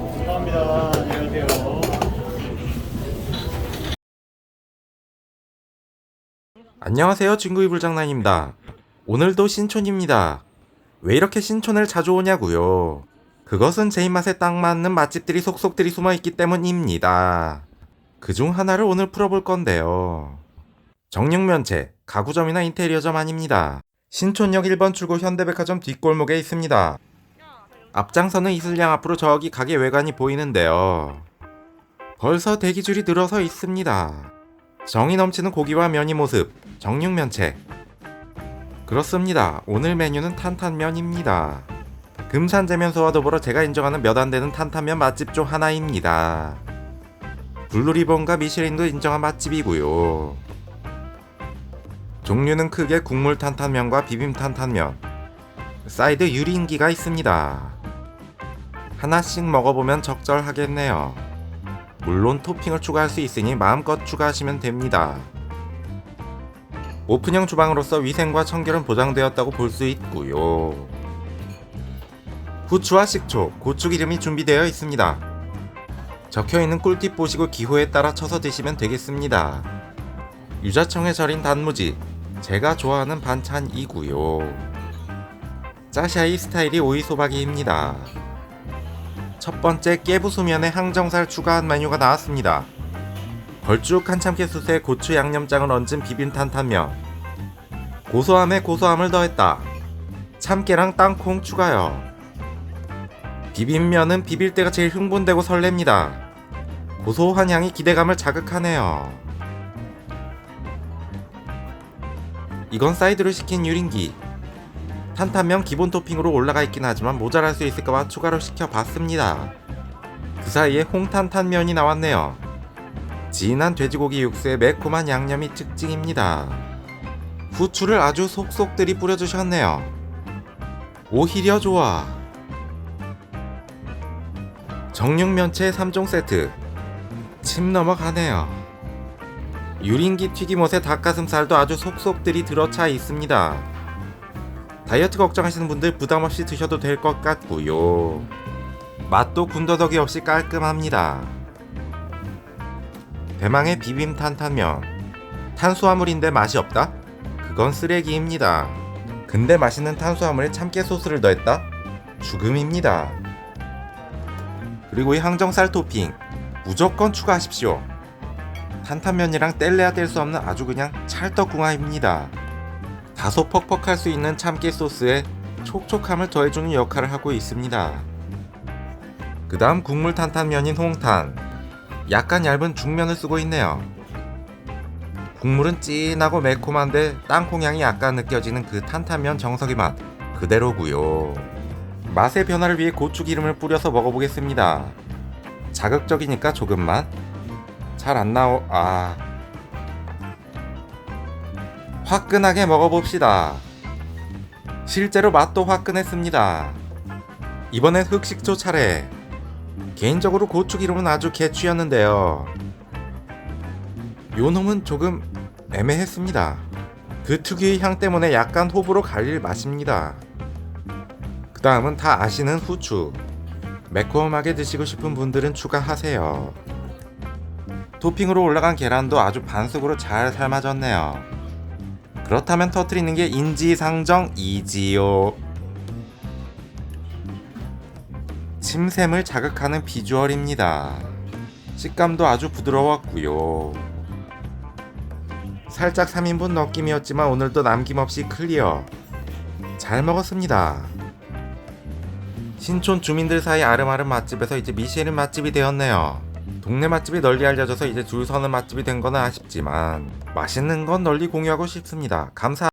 감사합니다. 안녕하세요. 안녕하세요. 친구 이불장난입니다 오늘도 신촌입니다 왜 이렇게 신촌을 자주 오냐고요 그것은 제 입맛에 딱 맞는 맛집들이 속속들이 숨어 있기 때문입니다 그 중 하나를 오늘 풀어볼 건데요 정육면체 가구점이나 인테리어점 아닙니다 신촌역 1번 출구 현대백화점 뒷골목에 있습니다 앞장서는 이슬량 앞으로 저기 가게 외관이 보이는데요 벌써 대기줄이 늘어서 있습니다 정이 넘치는 고기와 면이 모습 정육면체 그렇습니다. 오늘 메뉴는 탄탄면입니다. 금산제면소와 더불어 제가 인정하는 몇 안 되는 탄탄면 맛집 중 하나입니다. 블루리본과 미쉐린도 인정한 맛집이고요. 종류는 크게 국물 탄탄면과 비빔 탄탄면, 사이드 유린기가 있습니다. 하나씩 먹어보면 적절하겠네요. 물론 토핑을 추가할 수 있으니 마음껏 추가하시면 됩니다. 오픈형 주방으로서 위생과 청결은 보장되었다고 볼 수 있고요. 후추와 식초, 고추기름이 준비되어 있습니다. 적혀있는 꿀팁 보시고 기호에 따라 쳐서 드시면 되겠습니다. 유자청에 절인 단무지, 제가 좋아하는 반찬이고요. 짜샤이 스타일이 오이소박이입니다. 첫 번째 깨부수면에 항정살 추가한 메뉴가 나왔습니다. 걸쭉한 참깨소스에 고추 양념장을 얹은 비빔 탄탄면 고소함에 고소함을 더했다 참깨랑 땅콩 추가요 비빔면은 비빌 때가 제일 흥분되고 설렙니다 고소한 향이 기대감을 자극하네요 이건 사이드로 시킨 유린기 탄탄면 기본 토핑으로 올라가 있긴 하지만 모자랄 수 있을까봐 추가로 시켜봤습니다 그 사이에 홍탄탄면이 나왔네요 진한 돼지고기 육수에 매콤한 양념이 특징입니다. 후추를 아주 속속들이 뿌려주셨네요. 오히려 좋아. 정육면체 3종 세트. 침 넘어가네요. 유린기 튀김옷에 닭가슴살도 아주 속속들이 들어차 있습니다. 다이어트 걱정하시는 분들 부담 없이 드셔도 될 것 같고요. 맛도 군더더기 없이 깔끔합니다. 대망의 비빔 탄탄면. 탄수화물인데 맛이 없다? 그건 쓰레기입니다. 근데 맛있는 탄수화물에 참깨 소스를 더했다? 죽음입니다. 그리고 이 항정살 토핑 무조건 추가하십시오. 탄탄면이랑 뗄래야 뗄 수 없는 아주 그냥 찰떡궁합입니다. 다소 퍽퍽할 수 있는 참깨 소스에 촉촉함을 더해주는 역할을 하고 있습니다. 그 다음 국물 탄탄면인 홍탄. 약간 얇은 중면을 쓰고 있네요. 국물은 진하고 매콤한데 땅콩 향이 약간 느껴지는 그 탄탄면 정석의 맛 그대로고요. 맛의 변화를 위해 고추기름을 뿌려서 먹어보겠습니다. 자극적이니까 조금만. 잘 안 나오. 아. 화끈하게 먹어봅시다. 실제로 맛도 화끈했습니다. 이번엔 흑식초 차례. 개인적으로 고추기름은 아주 개취였는데요. 요 놈은 조금 애매했습니다. 그 특유의 향 때문에 약간 호불호 갈릴 맛입니다. 그 다음은 다 아시는 후추. 매콤하게 드시고 싶은 분들은 추가하세요. 토핑으로 올라간 계란도 아주 반숙으로 잘 삶아졌네요. 그렇다면 터트리는 게 인지상정이지요. 침샘을 자극하는 비주얼입니다. 식감도 아주 부드러웠고요. 살짝 3인분 느낌이었지만 오늘도 남김없이 클리어. 잘 먹었습니다. 신촌 주민들 사이 아름아름 맛집에서 이제 미쉐린 맛집이 되었네요. 동네 맛집이 널리 알려져서 이제 줄 서는 맛집이 된 건 아쉽지만 맛있는 건 널리 공유하고 싶습니다. 감사.